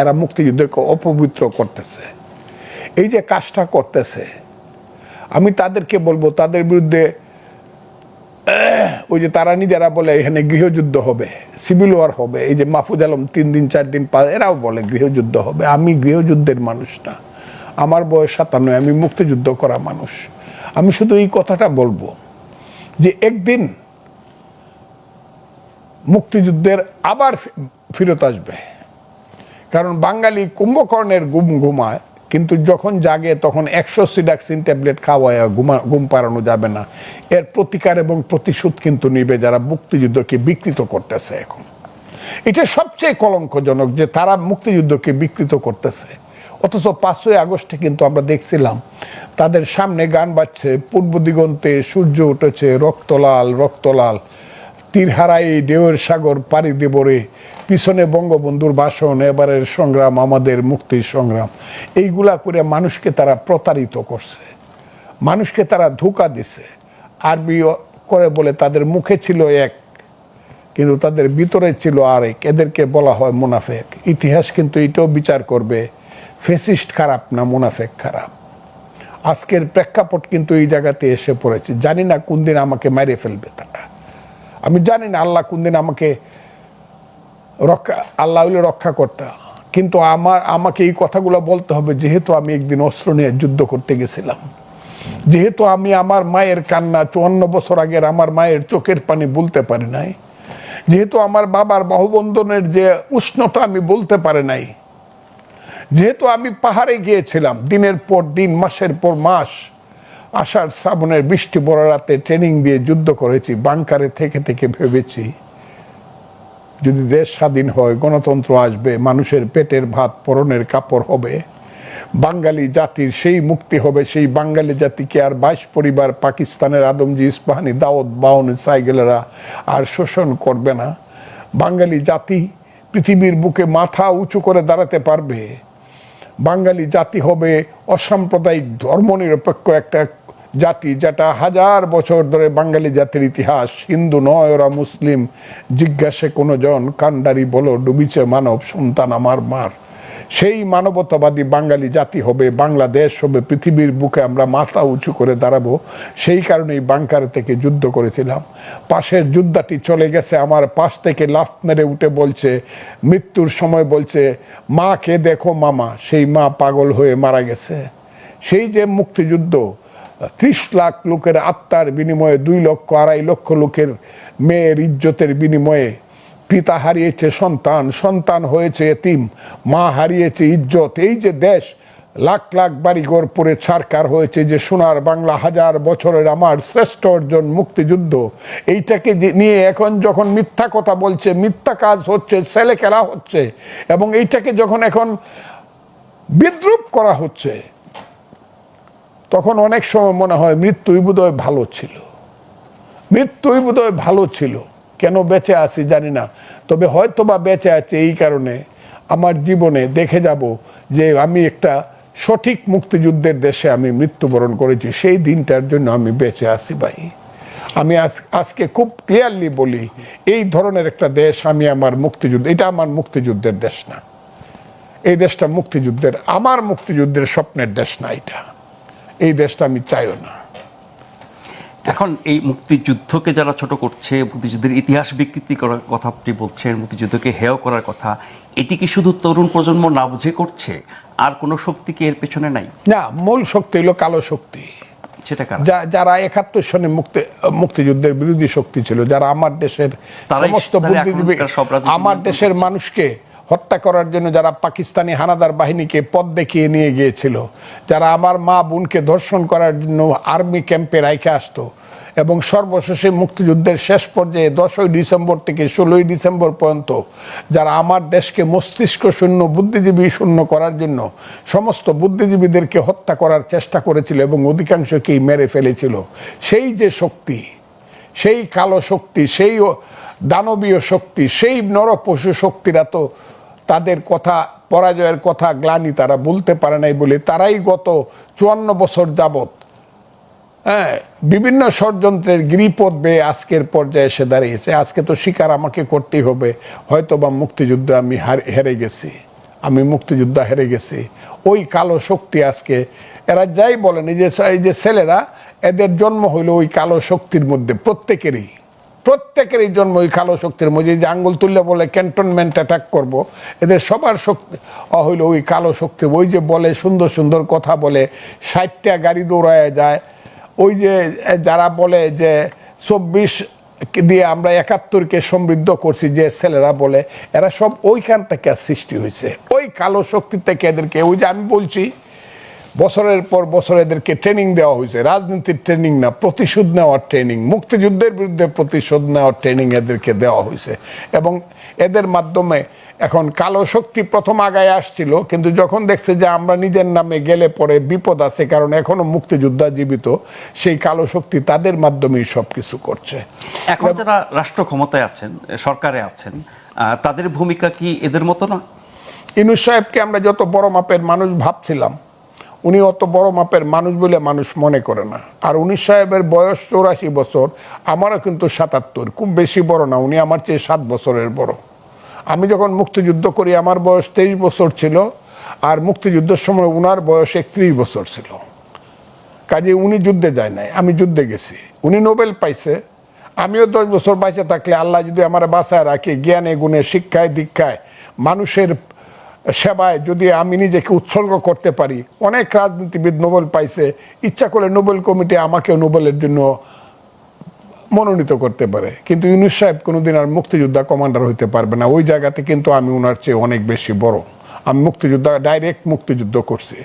এরা মুক্তিযুদ্ধকে অপবিত্র করতেছে। এই যে কাজটা করতেছে, আমি তাদেরকে বলব, তাদের বিরুদ্ধে ওই যে তারা নিজেরা বলে, এখানে গৃহযুদ্ধ হবে সিভিল ওয়ার হবে, এই যে মাহফুজ আলম তিন দিন, চার দিন পা, এরাও বলে গৃহযুদ্ধ হবে। আমি গৃহযুদ্ধের মানুষ না। আমার বয়স সাতান্ন, আমি মুক্তিযুদ্ধ করা মানুষ। আমি শুধু এই কথাটা বলব যে একদিন মুক্তিযুদ্ধের আবার ফিরত আসবে। কারণ বাঙালি কুম্ভকর্ণের গুম ঘুমায়, কিন্তু যখন জাগে তখন একশো সিডাক্সিন ট্যাবলেট খাওয়ায়, ঘুমা, ঘুম পাড়ানো যাবে না। এর প্রতিকার এবং প্রতিশোধ কিন্তু নিবে যারা মুক্তিযুদ্ধকে বিকৃত করতেছে এখন। এটা সবচেয়ে কলঙ্কজনক যে তারা মুক্তিযুদ্ধকে বিকৃত করতেছে। অথচ পাঁচই আগস্টে কিন্তু আমরা দেখছিলাম, তাদের সামনে গান বাজছে, পূর্ব দিগন্তে সূর্য উঠেছে, রক্তলাল রক্তলাল। তীরহারাই ঢেউয়ের সাগর পাড়ি দেবরে পিছনে বঙ্গবন্ধুর ভাষণ, এবারের সংগ্রাম, আমাদের মুক্তির সংগ্রাম। এইগুলা করে মানুষকে তারা প্রতারিত করছে। মানুষকে তারা ধোকা দিছে। আরবি করে বলে তাদের মুখে ছিল এক, কিন্তু তাদের ভিতরে ছিল আরেক। এদেরকে বলা হয় মুনাফেক। ইতিহাস কিন্তু এটাও বিচার করবে, ফেসিস্ট খারাপ না মুনাফেক খারাপ। আজকের প্রেক্ষাপট কিন্তু এই জায়গাতে এসে পড়েছে। জানি না কোন দিন আমাকে মেরে ফেলবে তারা। আমি জানি না আল্লাহ কোন দিন আমাকে রক্ষা, আল্লাহ হইলে রক্ষা করতে। কিন্তু আমার, আমাকে এই কথাগুলো বলতে হবে, যেহেতু আমি একদিন অস্ত্র নিয়ে যুদ্ধ করতে গেছিলাম। যেহেতু আমি আমার মায়ের কান্না চুয়ান্ন বছর আগের আমার মায়ের চোখের পানি বলতে পারি নাই, যেহেতু আমার বাবার বাহুবন্ধনের যে উষ্ণতা আমি বলতে পারি নাই, যেহেতু আমি পাহাড়ে গিয়েছিলাম, দিনের পর দিন, মাসের পর মাস আষাঢ় শ্রাবণের বৃষ্টি বড় রাতে ট্রেনিং দিয়ে যুদ্ধ করেছি বাংকারে থেকে থেকে ভেবেছি, যদি দেশ স্বাধীন হয়, গণতন্ত্র আসবে, মানুষের পেটের ভাত পরনের কাপড় হবে, বাঙালি জাতির সেই মুক্তি হবে, সেই বাঙালি জাতিকে আর বাইশ পরিবার পাকিস্তানের আদমজি, ইস্পাহানি দাওয়াত বাউন সাইকেলেরা আর শোষণ করবে না। বাঙালি জাতি পৃথিবীর বুকে মাথা উঁচু করে দাঁড়াতে পারবে। বাঙালি জাতি হবে অসাম্প্রদায়িক, ধর্মনিরপেক্ষ একটা জাতি যেটা হাজার বছর ধরে বাঙালি জাতির ইতিহাস, হিন্দু নয়, ওরা মুসলিম। জিজ্ঞাসে কোনো জন, কান্ডারি বলো, ডুবিছে মানব সন্তান আমার মার। সেই মানবতাবাদী বাঙালি জাতি হবে, বাংলাদেশ হবে, পৃথিবীর বুকে আমরা মাথা উঁচু করে দাঁড়াবো। সেই কারণেই বাংকার থেকে যুদ্ধ করেছিলাম। পাশের যুদ্ধাটি চলে গেছে আমার পাশ থেকে, লাফ মেরে উঠে বলছে, মৃত্যুর সময় বলছে মাকে দেখো মামা? সেই মা পাগল হয়ে মারা গেছে। সেই যে মুক্তিযুদ্ধ ত্রিশ লাখ লোকের আত্মার বিনিময়ে দুই লক্ষ, আড়াই লক্ষ লোকের মেয়ের ইজ্জতের বিনিময়ে পিতা হারিয়েছে সন্তান সন্তান হয়েছে এতিম, মা হারিয়েছে ইজ্জত। এই যে দেশ, লাখ লাখ বাড়িঘর পরে ছারকার হয়েছে যে সোনার বাংলা হাজার বছরের আমার শ্রেষ্ঠ অর্জন মুক্তিযুদ্ধ। এইটাকে নিয়ে এখন যখন মিথ্যা কথা বলছে, মিথ্যা কাজ হচ্ছে ছেলে খেলা হচ্ছে, এবং এইটাকে যখন এখন বিদ্রুপ করা হচ্ছে তখন অনেক সময় মনে হয় মৃত্যুই বোধহয় ভালো ছিল। মৃত্যুই বোধহয় ভালো ছিল। কেন বেঁচে আছি জানি না। তবে হয়তো বা বেঁচে আছে এই কারণে আমার জীবনে দেখে যাব যে আমি একটা সঠিক মুক্তিযুদ্ধের দেশে আমি মৃত্যুবরণ করেছি। সেই দিনটার জন্য আমি বেঁচে আছি ভাই। আমি আজ- আজকে খুব ক্লিয়ারলি বলি, এই ধরনের একটা দেশ আমি আমার মুক্তিযুদ্ধ, এটা আমার মুক্তিযুদ্ধের দেশ না। এই দেশটা মুক্তিযুদ্ধের, আমার মুক্তিযুদ্ধের স্বপ্নের দেশ না এটা। এই দেশটা আমি চাইও না। এখন এই মুক্তিযুদ্ধকে যারা ছোট করছে মুক্তিযুদ্ধের ইতিহাস বিকৃতি করার কথা আপনি বলছেন মুক্তিযুদ্ধকে হেয় করার কথা এটি কি শুধু তরুণ প্রজন্ম না বুঝে করছে? আর কোনো শক্তি কি এর পেছনে নাই? না মূল শক্তি হলো কালো শক্তি। সেটা যা- যারা একাত্তর সনে মুক্তি মুক্তিযুদ্ধের বিরোধী শক্তি ছিল যারা আমার দেশের সমস্ত বুদ্ধিজীবী আমার দেশের মানুষকে হত্যা করার জন্য যারা পাকিস্তানি হানাদার বাহিনীকে পথ দেখিয়ে নিয়ে গিয়েছিল, যারা আমার মা বোনকে ধর্ষণ করার জন্য আর্মি ক্যাম্পে রাইখে আসতো এবং সর্বশেষে মুক্তিযুদ্ধের শেষ পর্যায়ে দশই ডিসেম্বর থেকে ষোলোই ডিসেম্বর পর্যন্ত যারা আমার দেশকে মস্তিষ্ক শূন্য, বুদ্ধিজীবী শূন্য করার জন্য সমস্ত বুদ্ধিজীবীদেরকে হত্যা করার চেষ্টা করেছিল এবং অধিকাংশকেই মেরে ফেলেছিল। সেই যে শক্তি, সেই কালো শক্তি, সেই দানবীয় শক্তি, সেই নরপশু শক্তিরা তো তাদের কথা, পরাজয়ের কথা গ্লানি তারা বলতে পারে নাই বলে তারাই গত চুয়ান্ন বছর যাবত হ্যাঁ বিভিন্ন ষড়যন্ত্রের গিরিপথ বেয়ে আজকের পর্যায়ে এসে দাঁড়িয়েছে। আজকে তো শিকার আমাকে করতেই হবে। হয়তো বা মুক্তিযুদ্ধে আমি হার- গেছি। আমি মুক্তিযোদ্ধা হেরে গেছি। ওই কালো শক্তি আজকে, এরা যাই বলেন এই যে ছেলেরা, এদের জন্ম হইল ওই কালো শক্তির মধ্যে প্রত্যেকেরই। প্রত্যেকেরই জন্ম ওই কালো শক্তির মধ্যে যে আঙ্গুল তুললে বলে ক্যান্টনমেন্ট অ্যাটাক করব, এদের সবার শক্তি হইল ওই কালো শক্তি, ওই যে বলে সুন্দর সুন্দর কথা বলে, ষাটটা গাড়ি দৌড়ায় যায়। ওই যে যারা বলে যে চব্বিশ দিয়ে আমরা একাত্তরকে সমৃদ্ধ করছি, যে ছেলেরা বলে, এরা সব ওইখান থেকে সৃষ্টি হয়েছে। ওই কালো শক্তি থেকে এদেরকে, ওই যে আমি বলছি বছরের পর বছর এদেরকে ট্রেনিং দেওয়া হয়েছে। রাজনীতির ট্রেনিং না প্রতিশোধ নেওয়ার ট্রেনিং মুক্তিযুদ্ধের বিরুদ্ধে প্রতিশোধ নেওয়ার ট্রেনিং এদেরকে দেওয়া হয়েছে। এবং এদের মাধ্যমে এখন কালো শক্তি প্রথম আগায় আসছিল কিন্তু যখন দেখছে যে আমরা নিজের নামে গেলে পরে বিপদ আছে কারণ এখনও মুক্তিযোদ্ধা জীবিত সেই কালো শক্তি তাদের মাধ্যমেই সব কিছু করছে। এখন যারা রাষ্ট্র ক্ষমতায় আছেন সরকারে আছেন তাদের ভূমিকা কি এদের মতো না? ইনুস সাহেবকে আমরা যত বড় মাপের মানুষ ভাবছিলাম উনি অত বড় মাপের মানুষ বলে মানুষ মনে করে না। আর উনিশ সাহেবের বয়স চৌরাশি বছর, আমারও কিন্তু সাতাত্তর, খুব বেশি বড় না, উনি আমার চেয়ে সাত বছরের বড়। আমি যখন মুক্তিযুদ্ধ করি, আমার বয়স তেইশ বছর ছিল, আর মুক্তিযুদ্ধের সময় উনার বয়স একত্রিশ বছর ছিল। কাজে উনি যুদ্ধে যায় নাই, আমি যুদ্ধে গেছি। উনি নোবেল পাইছে, আমিও দশ বছর বাইসে থাকলে আল্লাহ যদি আমার বাসায় রাখে, জ্ঞানে, গুণে, শিক্ষায়, দীক্ষায় মানুষের সেবায় যদি আমি নিজেকে উৎসর্গ করতে পারি, অনেক রাজনীতিবিদ নোবেল পাইছে, ইচ্ছা করলে নোবেল কমিটি আমাকেও নোবেলের জন্য মনোনীত করতে পারে। কিন্তু ইউনুস সাহেব কোনোদিন আর মুক্তিযোদ্ধা কমান্ডার হইতে পারবে না। ওই জায়গাতে কিন্তু আমি ওনার চেয়ে অনেক বেশি বড়। আমি মুক্তিযোদ্ধা, ডাইরেক্ট মুক্তিযুদ্ধ করছি।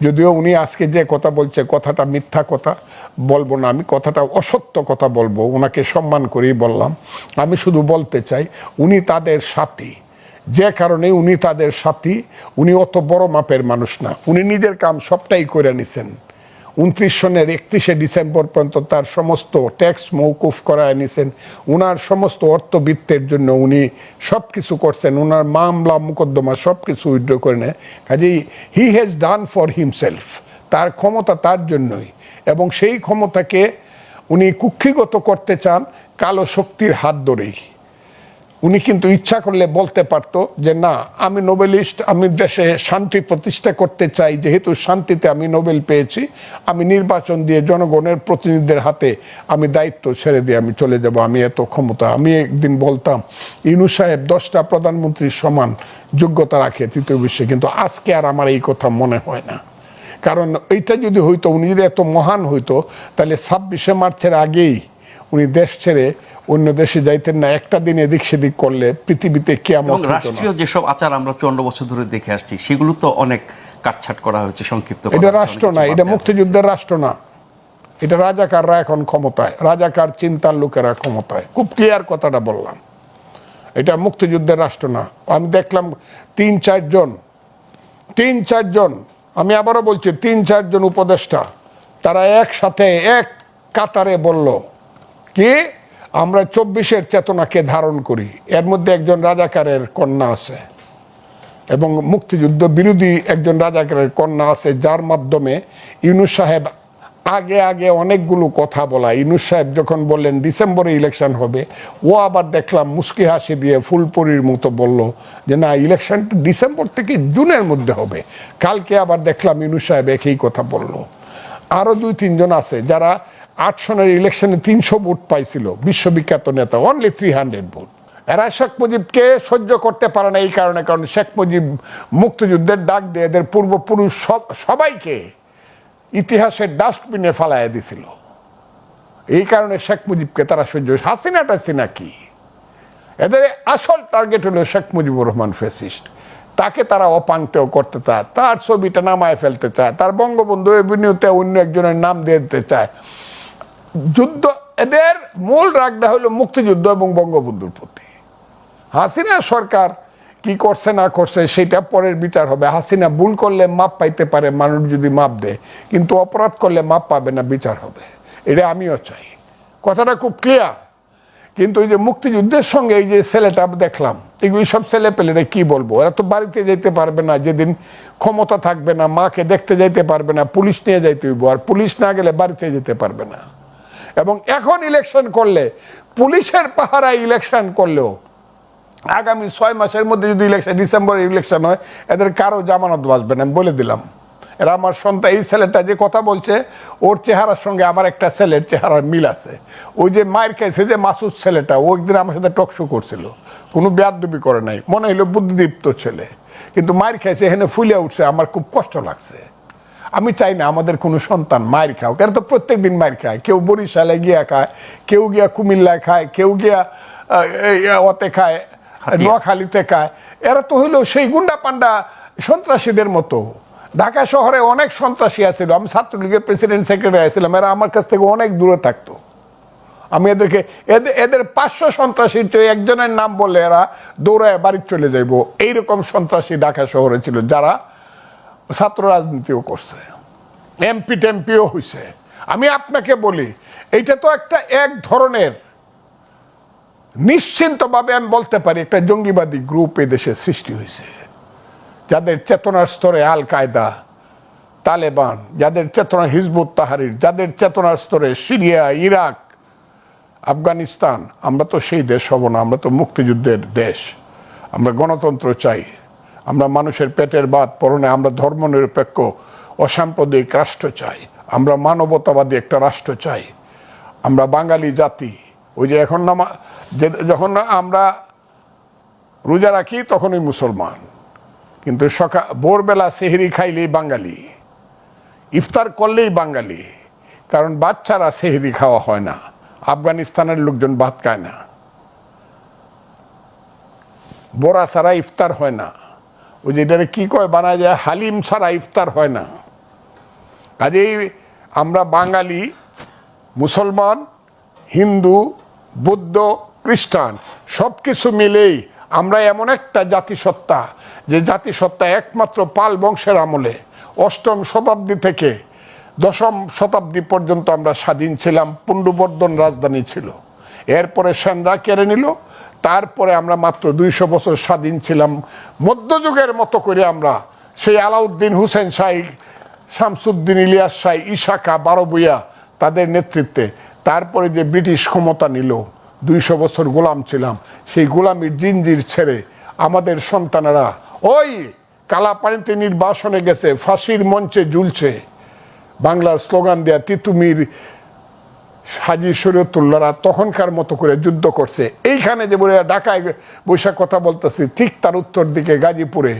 যদিও উনি আজকে যে কথা বলছে, কথাটা মিথ্যা কথা, বলব না আমি, কথাটা অসত্য কথা বলব ওনাকে সম্মান করেই বললাম। আমি শুধু বলতে চাই, উনি তাদের সাথী। যে কারণে উনি তাদের সাথী, উনি অত বড় মাপের মানুষ না। উনি নিজের কাম সবটাই করে নিছেন। উনত্রিশ সনের একত্রিশে ডিসেম্বর পর্যন্ত তার সমস্ত ট্যাক্স মৌকুফ করায় নিছেন। উনার সমস্ত অর্থবিত্তের জন্য উনি সব কিছু করছেন। উনার মামলা, মোকদ্দমা সব কিছু উইড্র করে নেয়। কাজেই he has done for himself তার ক্ষমতা তার জন্যই। এবং সেই ক্ষমতাকে উনি কুক্ষিগত করতে চান কালো শক্তির হাত ধরেই। উনি কিন্তু ইচ্ছা করলে বলতে পারতো যে, না, আমি নোবেলিস্ট, আমি দেশে শান্তি প্রতিষ্ঠা করতে চাই, যেহেতু শান্তিতে আমি নোবেল পেয়েছি, আমি নির্বাচন দিয়ে জনগণের প্রতিনিধিদের হাতে আমি দায়িত্ব ছেড়ে দিয়ে আমি চলে যাব, আমি এত ক্ষমতা। আমি একদিন বলতাম, ইনু সাহেব, দশটা প্রধানমন্ত্রীর সমান যোগ্যতা রাখে তৃতীয় বিশ্বে, কিন্তু আজকে আর আমার এই কথা মনে হয় না। কারণ এইটা যদি হইতো, উনি যদি এত মহান হইতো, তাহলে ছাব্বিশে মার্চের আগেই উনি দেশ ছেড়ে অন্য দেশে যাইতেন না একটা দিন এদিক সেদিক করলে পৃথিবীতে কেমন রাষ্ট্রীয় যেসব আচার আমরা চুয়ান্ন বছর ধরে দেখে আসছি সেগুলো তো অনেক কাটছাট করা হয়েছে সংক্ষিপ্ত এটা রাষ্ট্র না এটা মুক্তিযুদ্ধের রাষ্ট্র না। এটা রাজাকাররা এখন ক্ষমতায় রাজাকার চিন্তার লোকেরা ক্ষমতায়। খুব ক্লিয়ার কথাটা বললাম। এটা মুক্তিযুদ্ধের রাষ্ট্র না। আমি দেখলাম তিন চারজন তিন চারজন আমি আবারও বলছি তিন চারজন উপদেষ্টা তারা একসাথে এক কাতারে বলল কি? আমরা চব্বিশের চেতনাকে ধারণ করি। এর মধ্যে একজন রাজাকারের কন্যা আছে। এবং মুক্তিযুদ্ধ বিরোধী একজন রাজাকারের কন্যা আছে, যার মাধ্যমে ইউনুস সাহেব আগে আগে অনেকগুলো কথা বলা। ইউনুস সাহেব যখন বললেন, ডিসেম্বরে ইলেকশন হবে, ও আবার দেখলাম মুস্কি হাসি দিয়ে ফুলপুরির মতো বলল যে, না, ইলেকশন ডিসেম্বর থেকে জুনের মধ্যে হবে। কালকে আবার দেখলাম ইউনুস সাহেব একই কথা বলল। আরও দুই, তিনজন আছে যারা আট সনের ইলেকশনে তিনশো ভোট পাইছিল, বিশ্ববিখ্যাত নেতা অনলি থ্রি হান্ড্রেড ভোট। এরা শেখ মুজিবকে সহ্য করতে পারে না এই কারণে, কারণ শেখ মুজিব মুক্তিযুদ্ধের ডাক দিয়ে এদের পূর্বপুরুষ সব, সবাইকে ইতিহাসের ডাস্টবিনে ফালাইয়া দিছিল। এই কারণে শেখ মুজিবকে তারা সহ্য হাসিনা টাসিনা কি এদের আসল টার্গেট হলো শেখ মুজিবুর রহমান ফেসিস্ট তাকে তারা অপাঙ্ক্তেও করতে চায়, তার ছবিটা নামায় ফেলতে চায়, তার বঙ্গবন্ধু এভিনিউতে অন্য একজনের নাম দিয়ে দিতে চায়। যুদ্ধ, এদের মূল রাগটা হলো মুক্তিযুদ্ধ এবং বঙ্গবন্ধুর প্রতি। হাসিনা সরকার কি করছে না করছে, সেটা পরের বিচার হবে। হাসিনা ভুল করলে মাপ পাইতে পারে, মানুষ যদি মাপ দেয়। কিন্তু অপরাধ করলে মাপ পাবে না, বিচার হবে। এটা আমিও চাই। কথাটা খুব ক্লিয়ার কিন্তু এই যে মুক্তিযুদ্ধের সঙ্গে এই যে ছেলেটা দেখলাম এগুলি সব ছেলে পেলেরা কি বলব? এরা তো বাড়িতে যেতে পারবে না, যেদিন ক্ষমতা থাকবে না, মাকে দেখতে যাইতে পারবে না, পুলিশ নিয়ে যাইতে হইব। আর পুলিশ না গেলে বাড়িতে যেতে পারবে না। এবং এখন ইলেকশন করলে, পুলিশের পাহারায় ইলেকশন করলেও, আগামী ছয় মাসের মধ্যে যদি ইলেকশন ডিসেম্বর ইলেকশন হয়, এদের কারও জামানত বাঁচবে না, আমি বলে দিলাম। এরা আমার সন্তান, এই ছেলেটা যে কথা বলছে, ওর চেহারার সঙ্গে আমার একটা ছেলের চেহারার মিল আছে। ওই যে মায়ের খাইছে যে মাসুদ ছেলেটা, ও একদিন আমার সাথে টকশো করছিল। কোনো বেয়াদবি করে নাই। মনে হইল বুদ্ধিদীপ্ত ছেলে। কিন্তু মায়ের খাইছে এখানে ফুলে উঠছে, আমার খুব কষ্ট লাগছে। আমি চাই না আমাদের কোনো সন্তান মায়ের খাও। কেন তো প্রত্যেক দিন মায়ের খায়। কেউ বরিশালে গিয়া খায় কেউ গিয়া কুমিল্লায় খায় কেউ গিয়া ওতে খায় নোয়াখালীতে খায়। এরা তো হইল সেই গুন্ডা পান্ডা সন্ত্রাসীদের মতো। ঢাকা শহরে অনেক সন্ত্রাসী আছিল। আমি ছাত্রলীগের প্রেসিডেন্ট সেক্রেটারি আছিলাম। এরা আমার কাছ থেকে অনেক দূরে থাকতো। আমি এদেরকে এদের এদের পাঁচশো সন্ত্রাসীর চেয়ে একজনের নাম বললে এরা দৌড়ায় বাড়ি চলে যাইব। এইরকম সন্ত্রাসী ঢাকা শহরে ছিল যারা ছাত্র রাজনীতিও করছে, এমপি টেমপিও হয়েছে আমি আপনাকে বলি, এইটা তো একটা এক ধরনের নিশ্চিন্তভাবে আমি বলতে পারি, একটা জঙ্গিবাদী গ্রুপ এই দেশে সৃষ্টি হয়েছে যাদের চেতনার স্তরে আল কায়দা, তালেবান, যাদের চেতনা হিজবুত তাহারির, যাদের চেতনার স্তরে সিরিয়া, ইরাক, আফগানিস্তান, আমরা তো সেই দেশ হব না, আমরা তো মুক্তিযুদ্ধের দেশ। আমরা গণতন্ত্র চাই। আমরা মানুষের পেটের বাদ পরনে আমরা ধর্মনিরপেক্ষ, অসাম্প্রদায়িক রাষ্ট্র চাই। আমরা মানবতাবাদী একটা রাষ্ট্র চাই। আমরা বাঙালি জাতি। ওই যে এখন যে যখন আমরা রোজা রাখি তখনই মুসলমান। কিন্তু সকাল, ভোরবেলা সেহরি খাইলেই বাঙালি। ইফতার করলেই বাঙালি। কারণ বাচ্চারা সেহরি খাওয়া হয় না। আফগানিস্তানের লোকজন ভাত খায় না। বোরা ছাড়া ইফতার হয় না। ওই যে এটারে কি কয়, বানায় যায়, হালিম ছাড়া ইফতার হয় না। কাজেই আমরা বাঙালি, মুসলমান, হিন্দু, বৌদ্ধ, খ্রিস্টান সব কিছু মিলেই আমরা এমন একটা জাতিসত্তা, যে জাতিসত্তা একমাত্র পাল বংশের আমলে, অষ্টম শতাব্দী থেকে দশম শতাব্দী পর্যন্ত আমরা স্বাধীন ছিলাম, পুণ্ডবর্ধন রাজধানী ছিল। এরপরে সেনরা কেড়ে নিল তারপরে আমরা মাত্র দুইশো বছর স্বাধীন ছিলাম। মধ্যযুগের মতো করে আমরা সেই আলাউদ্দিন হুসেন শাহ, শামসুদ্দিন ইলিয়াস শাহ, ইশাকা বারবুইয়া তাদের নেতৃত্বে তারপরে যে ব্রিটিশ ক্ষমতা নিল, দুইশো বছর গোলাম ছিলাম। সেই গোলামির জিঞ্জির ছেড়ে আমাদের সন্তানেরা ওই কালা কালাপানিতে নির্বাসনে গেছে, ফাঁসির মঞ্চে ঝুলছে। বাংলার স্লোগান দেয়া, তিতুমির হাজি শরীয়তুল্লাহরা তখনকার মতো করে যুদ্ধ করছে। এইখানে যে বলে ঢাকায় বৈশাখ কথা বলতেছি, ঠিক তার উত্তর দিকে গাজীপুরে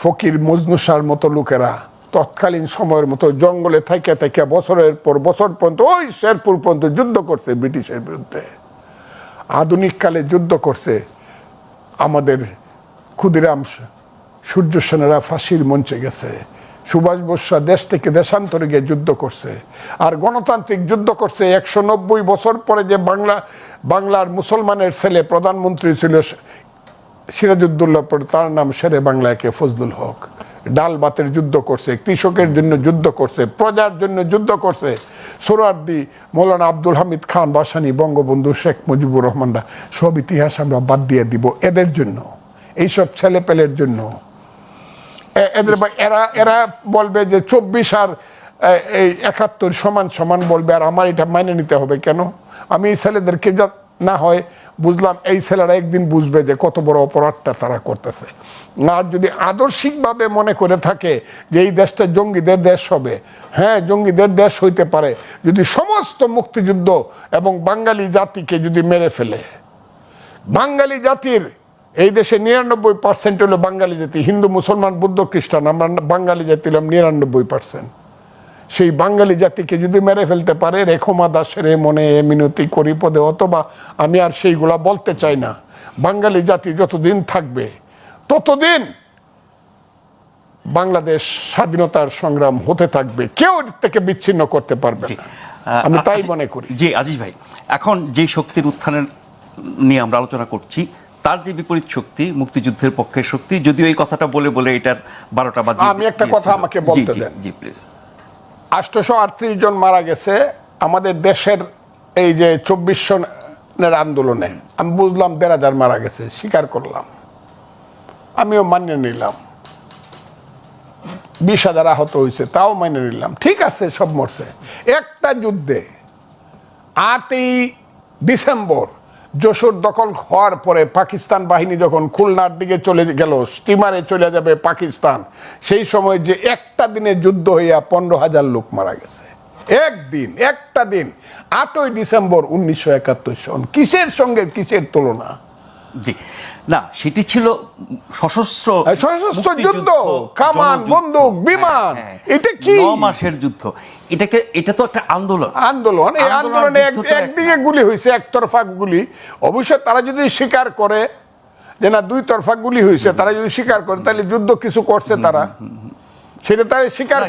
ফকির মজনুসার মতো লোকেরা তৎকালীন সময়ের মতো জঙ্গলে থেকে থেকে বছরের পর বছর পর্যন্ত, ওই শেরপুর পর্যন্ত যুদ্ধ করছে ব্রিটিশের বিরুদ্ধে। আধুনিক কালে যুদ্ধ করছে আমাদের ক্ষুদিরাম সূর্য সেনেরা ফাঁসির মঞ্চে গেছে। সুভাষ বসা দেশ থেকে দেশান্তরে গিয়ে যুদ্ধ করছে। আর গণতান্ত্রিক যুদ্ধ করছে একশো নব্বই বছর পরে যে বাংলা, বাংলার মুসলমানের ছেলে প্রধানমন্ত্রী ছিল সিরাজউদ্দৌলার পরে তার নাম শেরে বাংলাকে ফজলুল হক। ডাল বাতের যুদ্ধ করছে, কৃষকের জন্য যুদ্ধ করছে, প্রজার জন্য যুদ্ধ করছে। সোরার্দি, মৌলানা আব্দুল হামিদ খান, বাসানি, বঙ্গবন্ধু শেখ মুজিবুর রহমানরা সব ইতিহাস আমরা বাদ দিয়ে দিব এদের জন্য, এইসব ছেলে পেলের জন্য। এদের এরা এরা বলবে যে চব্বিশ আর এই একাত্তর সমান সমান বলবে, আর আমার এটা মাইনে নিতে হবে কেন? আমি এই ছেলেদেরকে যা না হয় বুঝলাম, এই ছেলেরা একদিন বুঝবে যে কত বড় অপরাধটা তারা করতেছে। আর যদি আদর্শিকভাবে মনে করে থাকে যে এই দেশটা জঙ্গিদের দেশ হবে হ্যাঁ জঙ্গিদের দেশ হইতে পারে, যদি সমস্ত মুক্তিযুদ্ধ এবং বাঙালি জাতিকে যদি মেরে ফেলে, বাঙালি জাতির এই দেশে নিরানব্বই পার্সেন্ট হলো বাঙালি জাতি হিন্দু মুসলমান বুদ্ধ খ্রিস্টান আমরা বাঙালি জাতি হলাম নিরানব্বই পার্সেন্ট সেই বাঙালি জাতিকে যদি মেরে ফেলতে পারে রেখমা দাসের মনে এ মিনতি করি পদে অথবা আমি আর সেইগুলা বলতে চাই না। বাঙালি জাতি যতদিন থাকবে ততদিন বাংলাদেশ স্বাধীনতার সংগ্রাম হতে থাকবে। কেউ থেকে বিচ্ছিন্ন করতে পারবে না। আমি তাই মনে করি। জি আজিজ ভাই এখন যে শক্তির উত্থানের নিয়ে আমরা আলোচনা করছি তার যে বিপরীত শক্তি মুক্তিযুদ্ধের পক্ষের শক্তি যদিও এই কথাটা বলে বলে এটার বারোটা বাজে আমি একটা কথা আমাকে বলতে দেন। জি প্লিজ আটশোশো আটত্রিশ জন মারা গেছে আমাদের দেশের এই যে চব্বিশ সনের আন্দোলনে। আমি বুঝলাম দেড় হাজার মারা গেছে স্বীকার করলাম। আমিও মানিয়ে নিলাম। বিশ হাজার আহত হয়েছে তাও মান্য নিলাম। ঠিক আছে সব মরছে। একটা যুদ্ধে আটই ডিসেম্বর যশোর দখল হওয়ার পরে পাকিস্তান বাহিনী যখন খুলনার দিকে চলে গেল স্টিমারে চলে যাবে পাকিস্তান, সেই সময় যে একটা দিনে যুদ্ধ হইয়া পনেরো হাজার লোক মারা গেছে। একদিন, একটা দিন, আটই ডিসেম্বর উনিশশো একাত্তর সন, কিসের সঙ্গে কিসের তুলনা? জি। না সেটি ছিল সশস্ত্র সশস্ত্র যুদ্ধ, কামান, বন্দুক, বিমান, হ্যাঁ, এটা কি? মাসের যুদ্ধ। এটাকে এটা তো একটা আন্দোলন। আন্দোলন এই আন্দোলনে একদিকে গুলি হয়েছে একতরফা গুলি। অবশ্য তারা যদি স্বীকার করে যে না দুই তরফা গুলি হয়েছে তারা যদি স্বীকার করে তাহলে যুদ্ধ কিছু করছে তারা। সেটা তারা স্বীকার করে